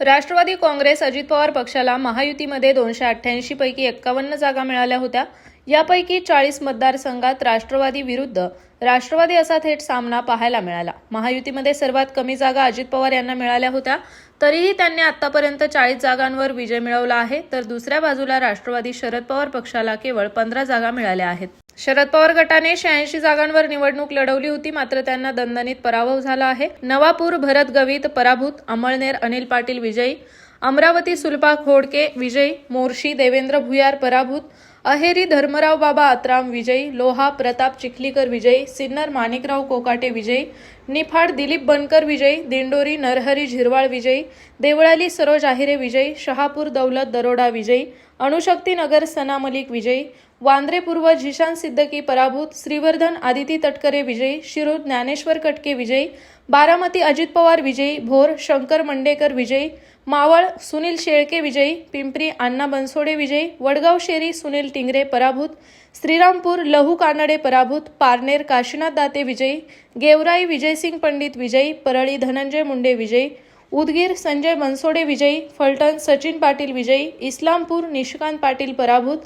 राष्ट्रवादी काँग्रेस अजित पवार पक्षाला महायुतीमध्ये दोनशे अठ्ठ्याऐंशी पैकी एक्कावन्न जागा मिळाल्या होत्या. यापैकी चाळीस मतदारसंघात राष्ट्रवादी विरुद्ध राष्ट्रवादी असा थेट सामना पाहायला मिळाला. महायुतीमध्ये सर्वात कमी जागा अजित पवार यांना मिळाल्या होत्या. तरीही त्यांनी आतापर्यंत चाळीस जागांवर विजय मिळवला आहे. तर दुसऱ्या बाजूला राष्ट्रवादी शरद पवार पक्षाला केवळ पंधरा जागा मिळाल्या आहेत. शरद पवार गटाने शहाऐंशी जागांवर निवडणूक लढवली होती मात्र त्यांना दणदणीत पराभव झाला आहे. नवापूर भरत गवित पराभूत अमळनेर अनिल पाटील विजयी अमरावती सुलभा खोडके विजयी मोर्शी देवेंद्र भुयार पराभूत अहेरी धर्मराव बाबा आत्राम विजयी लोहा प्रताप चिखलीकर विजयी सिन्नर माणिकराव कोकाटे विजयी निफाड दिलीप बनकर विजयी दिंडोरी नरहरी झिरवाळ विजयी देवळाली सरोज आहिरे विजयी शहापूर दौलत दरोडा विजयी अणुशक्ती नगर सना मलिक विजयी वांद्रे पूर्व झिशान सिद्दकी पराभूत श्रीवर्धन आदिती तटकरे विजयी शिरूर ज्ञानेश्वर कटके विजयी बारामती अजित पवार विजयी भोर शंकर मंडेकर विजयी मावळ सुनील शेळके विजयी पिंपरी अण्णा बनसोडे विजयी वडगाव शेरी सुनील टिंगरे पराभूत श्रीरामपूर लहू कानडे पराभूत पारनेर काशीनाथ दाते विजयी गेवराई विजयसिंग पंडित विजयी परळी धनंजय मुंडे विजयी उदगीर संजय बनसोडे विजयी फलटण सचिन पाटील विजयी इस्लामपूर निशिकांत पाटील पराभूत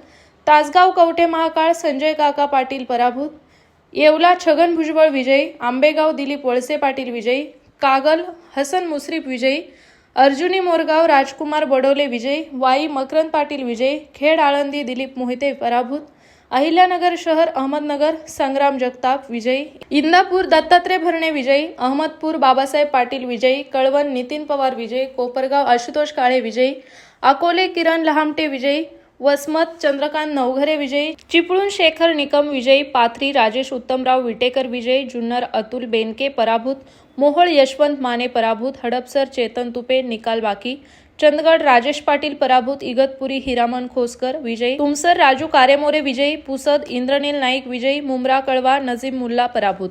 तासगाव कवठे महाकाळ संजय काका पाटील पराभूत येवला छगन भुजबळ विजयी आंबेगाव दिलीप वळसे पाटील विजयी कागल हसन मुश्रीफ विजयी अर्जुनी मोरगाव राजकुमार बडोले विजय वाई मकरंद पाटील विजय खेड आळंदी दिलीप मोहिते पराभूत अहिल्यानगर शहर अहमदनगर संग्राम जगताप विजयी इंदापूर दत्तात्रय भरणे विजयी अहमदपूर बाबासाहेब पाटील विजयी कळवण नितीन पवार विजयी कोपरगाव आशुतोष काळे विजयी अकोले किरण लहामटे विजयी वसमत चंद्रकांत नवघरे विजयी चिपळूण शेखर निकम विजयी पाथरी राजेश उत्तमराव विटेकर विजयी जुन्नर अतुल बेनके पराभूत मोहोळ यशवंत माने पराभूत हडपसर चेतन तुपे निकाल बाकी चंदगड राजेश पाटील पराभूत इगतपुरी हिरामन खोसकर विजयी तुमसर राजू कारेमोरे विजयी पुसद इंद्रनील नाईक विजयी मुंब्रा कळवा नजीम मुल्ला पराभूत.